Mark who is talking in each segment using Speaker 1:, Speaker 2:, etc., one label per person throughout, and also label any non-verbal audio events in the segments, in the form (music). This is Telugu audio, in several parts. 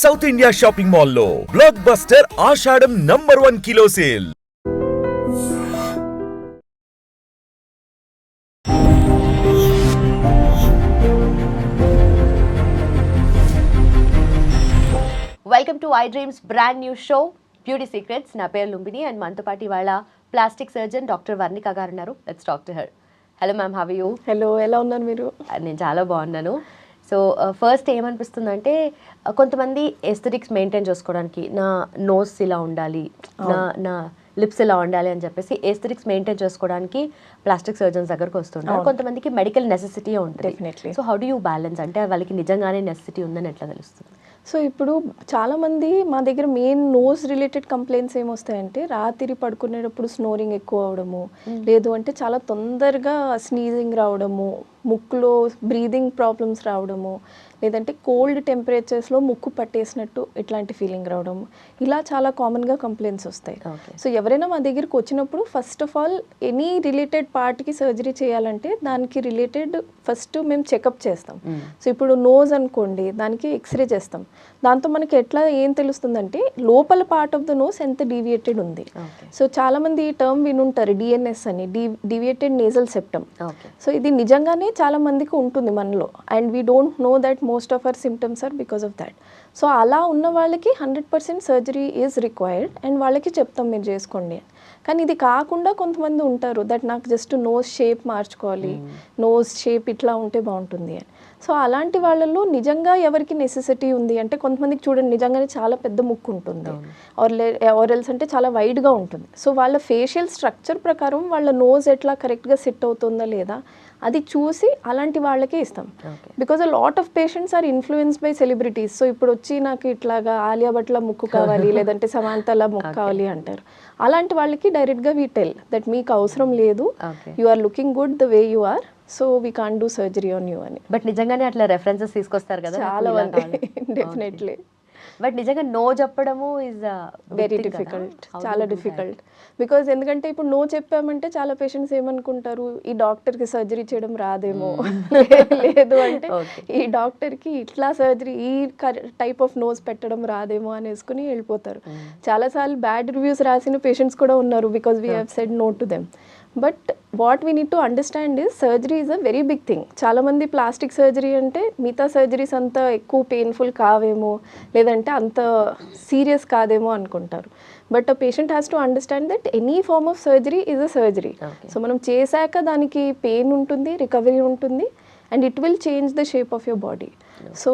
Speaker 1: సౌత్ ఇండియా షాపింగ్ మాల్లో blockbuster Ashadham number one kilo sale
Speaker 2: welcome to I dreams brand new show beauty secrets నా పేరు లుంబిని అండ్ మనతో పాటు ఇవాళ ప్లాస్టిక్ సర్జన్ డాక్టర్ వర్ణిక గారు ఉన్నారు. Let's talk to her hello ma'am how you
Speaker 3: hello ఎలా ఉన్నారు మీరు?
Speaker 2: నేను చాలా బాగున్నాను. సో ఫస్ట్ ఏమనిపిస్తుందంటే కొంతమంది ఎస్థెటిక్స్ మెయింటైన్ చేసుకోవడానికి నా నోస్ ఇలా ఉండాలి నా నా లిప్స్ ఇలా ఉండాలి అని చెప్పేసి ఎస్థెటిక్స్ మెయింటైన్ చేసుకోవడానికి ప్లాస్టిక్ సర్జన్స్ దగ్గరకు వస్తుంటారు. కొంతమందికి మెడికల్ నెసెసిటీ ఉంటుంది. So how do you balance అంటే వాళ్ళకి నిజంగానే నెసెసిటీ ఉందని ఎట్లా తెలుస్తుంది?
Speaker 3: సో ఇప్పుడు చాలామంది మా దగ్గర మెయిన్ నోస్ రిలేటెడ్ కంప్లైంట్స్ ఏమొస్తాయంటే రాత్రి పడుకునేటప్పుడు స్నోరింగ్ ఎక్కువ అవడము లేదు అంటే చాలా తొందరగా స్నీజింగ్ రావడము ముక్కులో బ్రీదింగ్ ప్రాబ్లమ్స్ రావడము లేదంటే కోల్డ్ టెంపరేచర్స్లో ముక్కు పట్టేసినట్టు ఇట్లాంటి ఫీలింగ్ రావడం. ఇలా చాలా కామన్గా కంప్లైంట్స్ వస్తాయి. సో ఎవరైనా మా దగ్గరికి వచ్చినప్పుడు first of all any related పార్ట్కి సర్జరీ చేయాలంటే దానికి రిలేటెడ్ ఫస్ట్ మేము చెకప్ చేస్తాం. సో ఇప్పుడు నోజ్ అనుకోండి దానికి ఎక్స్రే చేస్తాం. దాంతో మనకి ఎట్లా ఏం తెలుస్తుందంటే లోపల పార్ట్ ఆఫ్ ద నోస్ ఎంత డీవియేటెడ్ ఉంది. సో చాలామంది ఈ టర్మ్ వినుంటారు డిఎన్ఎస్ అని D deviated nasal septum so ఇది నిజంగానే చాలా మందికి ఉంటుంది మనలో. And we don't know that most of our symptoms are because of that so అలా ఉన్న వాళ్ళకి hundred percent surgery is required and వాళ్ళకి చెప్తాం మీరు చేసుకోండి. కానీ ఇది కాకుండా కొంతమంది ఉంటారు దట్ నాకు జస్ట్ నోస్ షేప్ మార్చుకోవాలి నోస్ షేప్ ఇట్లా ఉంటే బాగుంటుంది అని. సో అలాంటి వాళ్ళలో నిజంగా ఎవరికి నెసెసిటీ ఉంది అంటే కొంతమందికి చూడండి నిజంగానే చాలా పెద్ద ముక్కు ఉంటుంది. ఆర్ ఆర్ ఎల్స్ అంటే చాలా వైడ్గా ఉంటుంది. సో వాళ్ళ ఫేషియల్ స్ట్రక్చర్ ప్రకారం వాళ్ళ నోస్ ఎట్లా కరెక్ట్గా సెట్ అవుతుందా లేదా అది చూసి అలాంటి వాళ్ళకే ఇస్తాం. Because a lot of patients are influence by celebrities so ఇప్పుడు వచ్చి నాకు ఇట్లాగా ఆలియా భట్ల ముక్కు కావాలి (laughs) లేదంటే సమాంతల ముక్కు కావాలి అంటారు. అలాంటి వాళ్ళకి డైరెక్ట్గా వీ టెల్ దట్ మీకు అవసరం లేదు. You are looking good the way you are so we can do surgery on you అని.
Speaker 2: బట్ నిజంగానే అట్లా రెఫరెన్సెస్ తీసుకొస్తారు కదా?
Speaker 3: చాలా మంది. డెఫినెట్లీ (laughs)
Speaker 2: బట్ నిజంగా నో చెప్పడము ఇస్
Speaker 3: వెరీ డిఫికల్ట్ చాలా డిఫికల్ట్ బికాజ్ ఎందుకంటే ఇప్పుడు నో చెప్పామంటే చాలా పేషెంట్స్ ఏమనుకుంటారు? ఈ డాక్టర్కి సర్జరీ చేయడం రాదేమో. (laughs) లేదు అంటే. ఈ డాక్టర్కి ఇట్లా సర్జరీ ఈ టైప్ ఆఫ్ నోస్ పెట్టడం రాదేమో అనేసుకుని వెళ్ళిపోతారు. చాలాసార్లు బ్యాడ్ రివ్యూస్ రాసిన పేషెంట్స్ కూడా ఉన్నారు because we have said no to them but what we need to understand is surgery is a very big thing. చాలామంది ప్లాస్టిక్ సర్జరీ అంటే మిగతా సర్జరీస్ అంత ఎక్కువ పెయిన్ఫుల్ కావేమో లేదంటే అంత సీరియస్ కాదేమో అనుకుంటారు. But a patient has to understand that any form of surgery is a surgery. So మనం చేశాక దానికి పెయిన్ ఉంటుంది రికవరీ ఉంటుంది and it will change the shape of your body so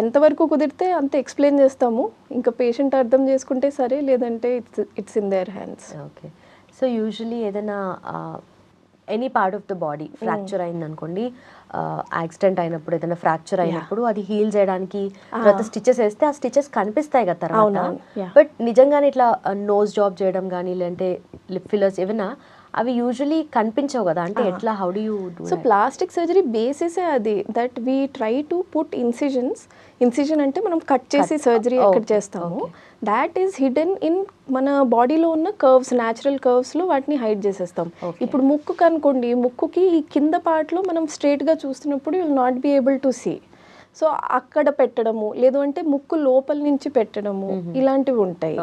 Speaker 3: ఎంతవరకు కుదిరితే అంత ఎక్స్ప్లెయిన్ చేస్తాము. ఇంకా పేషెంట్ అర్థం చేసుకుంటే సరే లేదంటే it's it's in their hands
Speaker 2: okay so usually ఏదైనా any part of the body fracture అయింది అనుకోండి యాక్సిడెంట్ అయినప్పుడు ఏదైనా ఫ్రాక్చర్ అయినప్పుడు అది హీల్ చేయడానికి తర్వాత స్టిచెస్ వేస్తే ఆ స్టిచెస్ కనిపిస్తాయి కదా తర్వాత. బట్ నిజంగానే ఇట్లా నోస్ జాబ్ చేయడం కానీ లేదంటే లిప్ ఫిల్లర్స్ ఏమైనా అవి యూజువలీ కనిపించవు కదా. అంటే ఎట్లా? How do you
Speaker 3: so plastic surgery బేసిసే అది. That we try to put incisions incision అంటే మనం కట్ చేసి సర్జరీ ఎక్కడ చేస్తాము. దాట్ ఈస్ హిడెన్ ఇన్ మన బాడీలో ఉన్న కర్వ్స్ న్యాచురల్ కర్వ్స్లో వాటిని హైడ్ చేసేస్తాం. ఇప్పుడు ముక్కు అనుకోండి ముక్కుకి ఈ కింద పార్ట్లో మనం స్ట్రైట్గా చూస్తున్నప్పుడు will not be able to see so అక్కడ పెట్టడము లేదు అంటే ముక్కు లోపల నుంచి పెట్టడము ఇలాంటివి ఉంటాయి.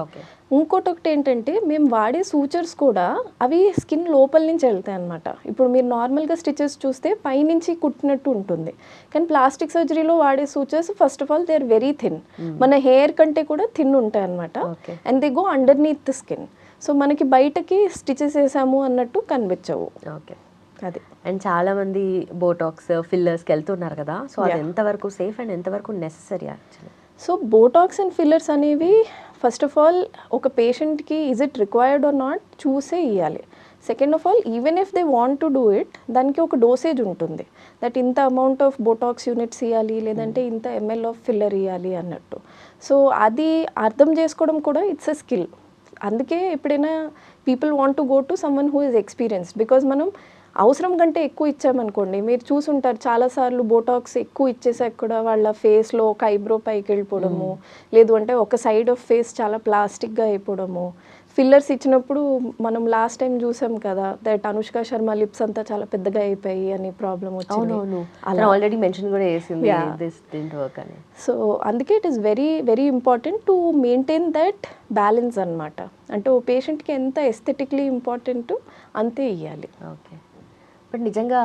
Speaker 3: ఇంకోటి ఒకటి ఏంటంటే మేము వాడే సూచర్స్ కూడా అవి స్కిన్ లోపల నుంచి వెళ్తాయి అనమాట ఇప్పుడు మీరు నార్మల్గా స్టిచెస్ చూస్తే పైనుంచి కుట్టినట్టు ఉంటుంది. కానీ ప్లాస్టిక్ సర్జరీలో వాడే sutures first of all they are very thin మన హెయిర్ కంటే కూడా థిన్ ఉంటాయి అనమాట. And they go underneath the skin so మనకి బయటకి స్టిచెస్ వేసాము అన్నట్టు కనిపించవు.
Speaker 2: ఓకే.
Speaker 3: అది.
Speaker 2: అండ్ చాలా మంది బోటాక్స్ ఫిల్లర్స్కి వెళ్తున్నారు కదా. సో అది ఎంతవరకు సేఫ్ అండ్ ఎంతవరకు necessary actually
Speaker 3: so Botox and fillers అనేవి ఫస్ట్ ఆఫ్ ఆల్ ఒక పేషెంట్కి is it required or not చూసే ఇవ్వాలి second of all even if they want to do it దానికి ఒక డోసేజ్ ఉంటుంది. దట్ ఇంత అమౌంట్ ఆఫ్ బోటాక్స్ యూనిట్స్ ఇవ్వాలి లేదంటే ఇంత ఎంఎల్ ఆఫ్ ఫిల్లర్ ఇవ్వాలి అన్నట్టు. సో అది అర్థం చేసుకోవడం కూడా ఇట్స్ ఎ స్కిల్ అందుకే ఎప్పుడైనా people want to go to someone who is experience because మనం అవసరం కంటే ఎక్కువ ఇచ్చామనుకోండి మీరు చూసుంటారు చాలాసార్లు బోటాక్స్ ఎక్కువ ఇచ్చేసాక కూడా వాళ్ళ ఫేస్లో ఒక ఐబ్రో పైకి వెళ్ళిపోవడము లేదు అంటే ఒక సైడ్ ఆఫ్ ఫేస్ చాలా ప్లాస్టిక్గా అయిపోవడము. ఫిల్లర్స్ ఇచ్చినప్పుడు మనం లాస్ట్ టైం చూసాం కదా దట్ అనుష్క శర్మ లిప్స్ అంతా చాలా పెద్దగా అయిపోయి అని ప్రాబ్లం వచ్చింది. అలా.
Speaker 2: ఆల్రెడీ మెన్షన్ కూడా చేసింది
Speaker 3: Yeah.
Speaker 2: దిస్ డింట్ వర్క్ అని.
Speaker 3: సో అందుకే it is very very important to maintain that balance అన్నమాట. అంటే ఓ పేషెంట్కి ఎంత ఎస్థెటిక్లీ ఇంపార్టెంట్ అంతే ఇవ్వాలి
Speaker 2: ఓకే బట్ నిజంగా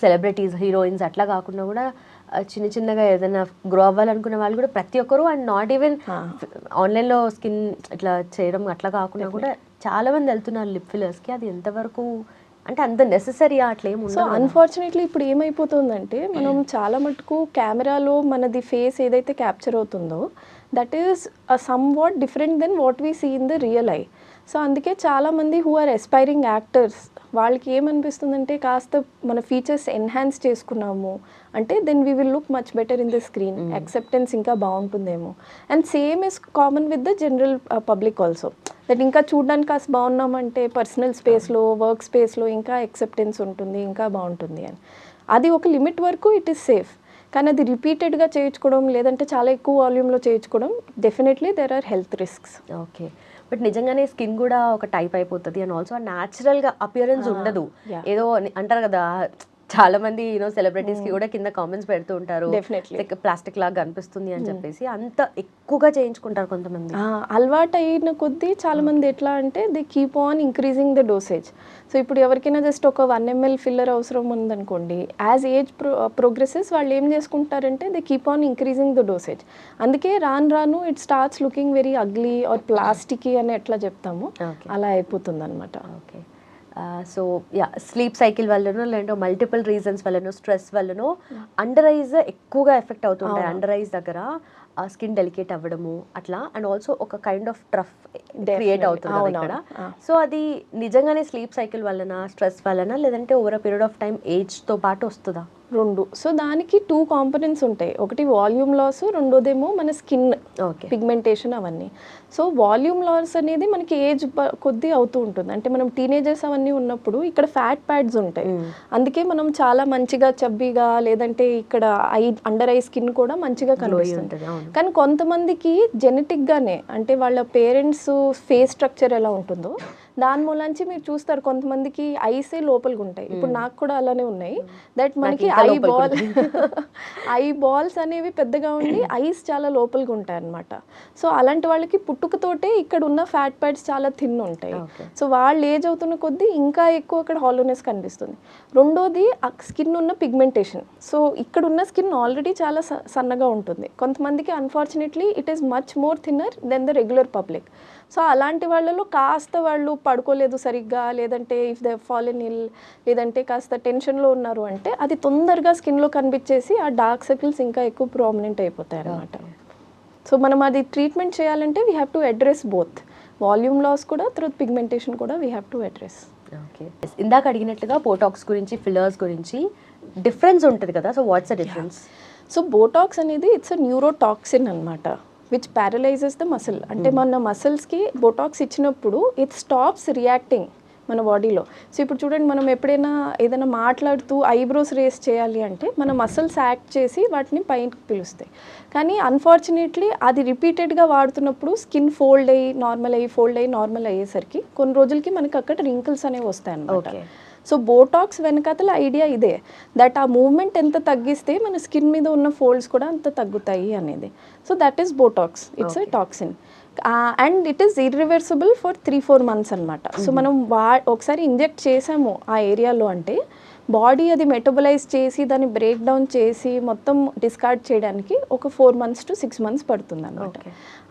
Speaker 2: సెలబ్రిటీస్ హీరోయిన్స్ అట్లా కాకుండా కూడా చిన్న చిన్నగా ఏదైనా గ్రో అవ్వాలనుకునే వాళ్ళు కూడా ప్రతి ఒక్కరు అండ్ నాట్ ఈవెన్. ఆన్లైన్లో స్కిన్ ఇట్లా చేయడం అట్లా కాకుండా కూడా చాలా మంది వెళ్తున్నారు లిప్ ఫిల్లర్స్కి అది ఎంతవరకు అంటే అంత నెససరీయా అట్లా ఏమి
Speaker 3: సో. అన్ఫార్చునేట్లీ ఇప్పుడు ఏమైపోతుందంటే మనం చాలా మటుకు కెమెరాలో మనది ఫేస్ ఏదైతే క్యాప్చర్ అవుతుందో that is somewhat different than what we see in the real I so అందుకే చాలామంది హూ ఆర్ ఎస్పైరింగ్ యాక్టర్స్ వాళ్ళకి ఏమనిపిస్తుందంటే కాస్త మన ఫీచర్స్ ఎన్హాన్స్ చేసుకున్నాము అంటే then we will look much better in the screen acceptance ఇంకా బాగుంటుందేమో. And same is common with the general public also that ఇంకా చూడడానికి కాస్త బాగున్నామంటే పర్సనల్ స్పేస్లో వర్క్ స్పేస్లో ఇంకా యాక్సెప్టెన్స్ ఉంటుంది ఇంకా బాగుంటుంది అని. అది ఒక లిమిట్ వరకు ఇట్ ఈస్ సేఫ్ కానీ అది రిపీటెడ్గా చేయించుకోవడం లేదంటే చాలా ఎక్కువ వాల్యూమ్లో చేయించుకోవడం definitely there are health risks
Speaker 2: okay but నిజంగానే స్కిన్ కూడా ఒక టైప్ అయిపోతుంది అండ్ ఆల్సో న్యాచురల్గా అపియరెన్స్ ఉండదు. ఏదో అంటారు కదా చాలా మంది యూనో సెలబ్రిటీస్కి కూడా కింద కామెంట్స్ పెడుతూ ఉంటారు. ప్లాస్టిక్ లాగా కనిపిస్తుంది అని చెప్పేసి. అంత ఎక్కువగా చేయించుకుంటారు కొంతమంది.
Speaker 3: అలవాటు అయిన కొద్దీ చాలా మంది ఎట్లా అంటే they keep on increasing the dosage so ఇప్పుడు ఎవరికైనా జస్ట్ ఒక వన్ ఎంఎల్ ఫిల్లర్ అవసరం ఉందనుకోండి యాజ్ ఏజ్ ప్రో ప్రోగ్రెసెస్ వాళ్ళు ఏం చేసుకుంటారంటే they keep on increasing the dosage అందుకే రాను రాను it starts looking very ugly or plastic అని ఎట్లా చెప్తాము. అలా అయిపోతుంది అనమాట
Speaker 2: okay so yeah sleep cycle వల్లనో లేదంటే మల్టిపుల్ రీజన్స్ వల్లనో స్ట్రెస్ వల్లనో అండర్ ఐజ్ ఎక్కువగా ఎఫెక్ట్ అవుతుంటాయి అండర్ ఐజ్ దగ్గర. స్కిన్ డెలికేట్ అవ్వడము అట్లా. అండ్ ఆల్సో ఒక కైండ్ ఆఫ్ ట్రఫ్ క్రియేట్. అవుతుంది ఇక్కడ. సో అది నిజంగానే స్లీప్ సైకిల్ వలన స్ట్రెస్ వలన లేదంటే ఓవర్ పీరియడ్ ఆఫ్ టైం ఏజ్తో పాటు వస్తుందా?
Speaker 3: రెండు. సో దానికి టూ కాంపనెంట్స్ ఉంటాయి. ఒకటి వాల్యూమ్ లాస్ రెండోదేమో మన స్కిన్ పిగ్మెంటేషన్ అవన్నీ. సో వాల్యూమ్ లాస్ అనేది మనకి ఏజ్ కొద్దీ అవుతూ ఉంటుంది. అంటే మనం టీనేజర్స్ అవన్నీ ఉన్నప్పుడు ఇక్కడ ఫ్యాట్ ప్యాడ్స్ ఉంటాయి. అందుకే మనం చాలా మంచిగా చబ్బీగా లేదంటే ఇక్కడ ఐ అండర్ ఐ స్కిన్ కూడా మంచిగా కనిపిస్తుంది. కానీ కొంతమందికి జెనెటిక్గానే అంటే వాళ్ళ పేరెంట్స్ ఫేస్ స్ట్రక్చర్ ఎలా ఉంటుందో దాని మూలంచి మీరు చూస్తారు కొంతమందికి ఐసే లోపలికి ఉంటాయి ఇప్పుడు నాకు కూడా అలానే ఉన్నాయి. దట్ మనకి ఐ బాల్ ఐ బాల్స్ అనేవి పెద్దగా ఉండి ఐస్ చాలా లోపలికి ఉంటాయి అన్నమాట సో అలాంటి వాళ్ళకి పుట్టుకతోటే ఇక్కడ ఉన్న ఫ్యాట్ ప్యాడ్స్ చాలా థిన్ ఉంటాయి. సో వాళ్ళు ఏజ్ అవుతున్న కొద్దీ ఇంకా ఎక్కువ అక్కడ హాలోనెస్ కనిపిస్తుంది. రెండోది స్కిన్ ఉన్న పిగ్మెంటేషన్ సో ఇక్కడ ఉన్న స్కిన్ ఆల్రెడీ చాలా సన్నగా ఉంటుంది. కొంతమందికి unfortunately it is much more thinner than the regular public so అలాంటి వాళ్ళలో కాస్త వాళ్ళు పడుకోలేదు సరిగ్గా లేదంటే ఇఫ్ ద ఫాలెన్ ఇల్ లేదంటే కాస్త టెన్షన్లో ఉన్నారు అంటే అది తొందరగా స్కిన్లో కనిపించేసి ఆ డార్క్ సర్కిల్స్ ఇంకా ఎక్కువ ప్రామినెంట్ అయిపోతాయి అన్నమాట సో మనం అది ట్రీట్మెంట్ చేయాలంటే we have to address both volume loss కూడా తర్వాత పిగ్మెంటేషన్ కూడా we have to address
Speaker 2: okay. ఇందాక అడిగినట్లుగా బోటాక్స్ గురించి ఫిల్లర్స్ గురించి డిఫరెన్స్ ఉంటుంది కదా so what's the difference
Speaker 3: so Botox అనేది ఇట్స్ అ న్యూరోటాక్సిన్ అనమాట విచ్ ప్యారలైజెస్ ద మసిల్ అంటే మన మసిల్స్కి బోటాక్స్ ఇచ్చినప్పుడు ఇట్ స్టాప్స్ రియాక్టింగ్ మన బాడీలో సో ఇప్పుడు చూడండి మనం ఎప్పుడైనా ఏదైనా మాట్లాడుతూ ఐబ్రోస్ రేస్ చేయాలి అంటే మన మసిల్స్ యాక్ట్ చేసి వాటిని పైకి పిలుస్తాయి. కానీ అన్ఫార్చునేట్లీ అది రిపీటెడ్గా వాడుతున్నప్పుడు స్కిన్ ఫోల్డ్ అయ్యి నార్మల్ అయ్యి ఫోల్డ్ అయ్యి నార్మల్ అయ్యేసరికి కొన్ని రోజులకి మనకి అక్కడ రింకిల్స్ అనేవి వస్తాయి అన్నమాట
Speaker 2: Okay.
Speaker 3: సో బోటాక్స్ వెనకాతల ఐడియా ఇదే దట్ ఆ మూవ్మెంట్ ఎంత తగ్గిస్తే మన స్కిన్ మీద ఉన్న ఫోల్డ్స్ కూడా అంత తగ్గుతాయి అనేది. So that is Botox. It's a toxin and it is irreversible for three four months అనమాట సో మనం వా ఒకసారి ఇంజెక్ట్ చేసాము ఆ ఏరియాలో అంటే బాడీ అది మెటబలైజ్ చేసి దాన్ని బ్రేక్ డౌన్ చేసి మొత్తం డిస్కార్డ్ చేయడానికి ఒక four months to six months పడుతుంది అనమాట.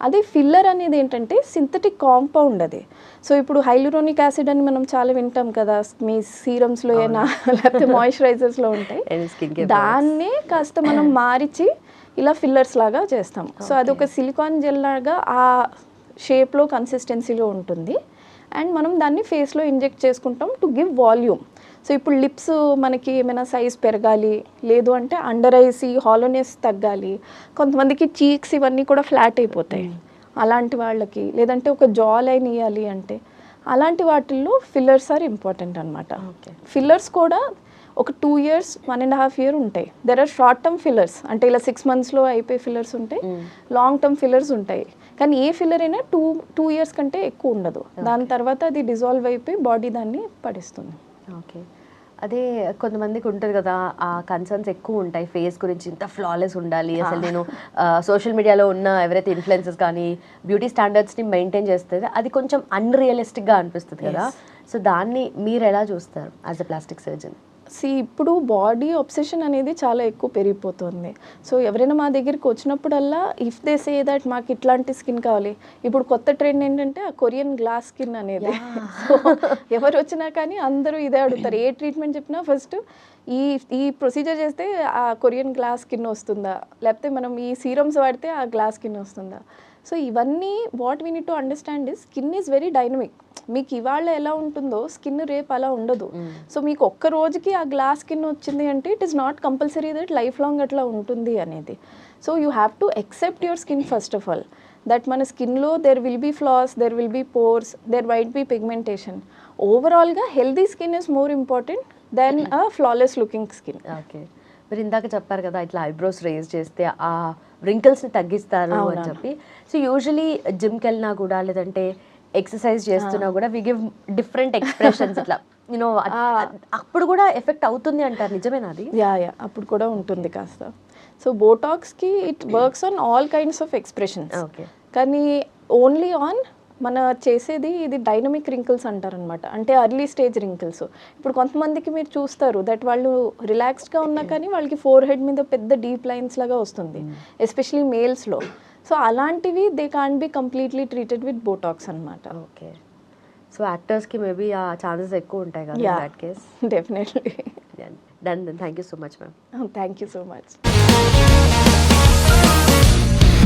Speaker 3: అదే ఫిల్లర్ అనేది ఏంటంటే సింథటిక్ కాంపౌండ్ అది. సో ఇప్పుడు హైలురోనిక్ యాసిడ్ అని మనం చాలా వింటాం కదా మీ సీరమ్స్లో అయినా లేకపోతే మాయిశ్చరైజర్స్లో ఉంటాయి (laughs) దాన్నే కాస్త మనం మారిచి ఇలా ఫిల్లర్స్ లాగా చేస్తాం. సో అది ఒక సిలికాన్ జెల్ లాగా ఆ షేప్లో కన్సిస్టెన్సీలో ఉంటుంది. అండ్ మనం దాన్ని ఫేస్లో ఇంజెక్ట్ చేసుకుంటాం టు గివ్ వాల్యూమ్ సో ఇప్పుడు లిప్స్ మనకి ఏమైనా సైజ్ పెరగాలి లేదు అంటే అండర్ ఐస్ హాలోనెస్ తగ్గాలి. కొంతమందికి చీక్స్ ఇవన్నీ కూడా ఫ్లాట్ అయిపోతాయి. అలాంటి వాళ్ళకి లేదంటే ఒక జా లైన్ ఇవ్వాలి అంటే అలాంటి వాటిల్లో ఫిల్లర్స్ ఆర్ ఇంపార్టెంట్ అనమాట. ఫిల్లర్స్ కూడా ఒక two years one and half year ఉంటాయి. There are short term fillers అంటే ఇలా సిక్స్ మంత్స్లో అయిపోయే ఫిల్లర్స్ ఉంటాయి లాంగ్ టర్మ్ ఫిల్లర్స్ ఉంటాయి. కానీ ఏ ఫిల్లర్ అయినా టూ టూ ఇయర్స్ కంటే ఎక్కువ ఉండదు. దాని తర్వాత అది డిజాల్వ్ అయిపోయి బాడీ దాన్ని పడిస్తుంది.
Speaker 2: ఓకే. అదే కొంతమందికి ఉంటుంది కదా ఆ కన్సర్న్స్ ఎక్కువ ఉంటాయి ఫేస్ గురించి ఇంత ఫ్లాలెస్ ఉండాలి. అసలు నేను సోషల్ మీడియాలో ఉన్న ఎవరైతే ఇన్ఫ్లుయెన్సెస్ కానీ బ్యూటీ స్టాండర్డ్స్ని మెయింటైన్ చేస్తే అది కొంచెం అన్రియలిస్టిక్గా అనిపిస్తుంది కదా. సో దాన్ని మీరు ఎలా చూస్తారు యాజ్ అ ప్లాస్టిక్ సర్జన్
Speaker 3: సి ఇప్పుడు బాడీ ఒబ్సెషన్ అనేది చాలా ఎక్కువ పెరిగిపోతుంది. సో ఎవరైనా మా దగ్గరికి వచ్చినప్పుడల్లా ఇఫ్ దే సే దట్ మాకు ఇట్లాంటి స్కిన్ కావాలి ఇప్పుడు కొత్త ట్రెండ్ ఏంటంటే ఆ కొరియన్ గ్లాస్ స్కిన్ అనేది. సో (laughs) ఎవరు వచ్చినా కానీ అందరూ ఇదే అడుగుతారు. ఏ ట్రీట్మెంట్ చెప్పినా ఫస్ట్ ఈ ఈ ప్రొసీజర్ చేస్తే ఆ కొరియన్ గ్లాస్ స్కిన్ వస్తుందా? లేకపోతే మనం ఈ సీరమ్స్ వాడితే ఆ గ్లాస్ స్కిన్ వస్తుందా? సో ఇవన్నీ what we need to understand is skin is very dynamic మీకు ఇవాళ ఎలా ఉంటుందో స్కిన్ రేపు అలా ఉండదు. సో మీకు ఒక్క రోజుకి ఆ గ్లాస్ స్కిన్ వచ్చింది అంటే it is not compulsory that life long అట్లా ఉంటుంది అనేది. So you have to accept your skin first of all that మన స్కిన్లో there will be flaws there will be pores there might be pigmentation ఓవరాల్గా healthy skin is more important than flawless looking skin
Speaker 2: okay మీరు ఇందాక చెప్పారు కదా ఇట్లా ఐబ్రోస్ రేజ్ చేస్తే ఆ wrinkles ని తగ్గిస్తారు అని చెప్పి. సో యూజువలీ జిమ్కి వెళ్ళినా కూడా లేదంటే ఎక్సర్సైజ్ చేస్తున్నా కూడా వి గివ్ డిఫరెంట్ ఎక్స్ప్రెషన్స్ ఇట్లా యూనో అప్పుడు కూడా ఎఫెక్ట్ అవుతుంది అంటారు నిజమేనా అది?
Speaker 3: యా యా అప్పుడు కూడా ఉంటుంది కాస్త. So బోటాక్స్కి it works on all kinds of expressions
Speaker 2: okay
Speaker 3: కానీ ఓన్లీ ఆన్ మన చేసేది ఇది డైనమిక్ రింకిల్స్ అంటారనమాట. అంటే అర్లీ స్టేజ్ రింకిల్స్ ఇప్పుడు కొంతమందికి మీరు చూస్తారు దట్ వాళ్ళు రిలాక్స్డ్గా ఉన్నా కానీ వాళ్ళకి ఫోర్ హెడ్ మీద పెద్ద డీప్ లైన్స్ లాగా వస్తుంది. ఎస్పెషలీ మేల్స్లో సో అలాంటివి they can be completely treated with Botox అనమాట.
Speaker 2: ఓకే సో యాక్టర్స్కి మేబీ ఆ ఛాన్సెస్ ఎక్కువ ఉంటాయి కదా that case
Speaker 3: definitely
Speaker 2: done done thank you so much ma'am
Speaker 3: thank you so much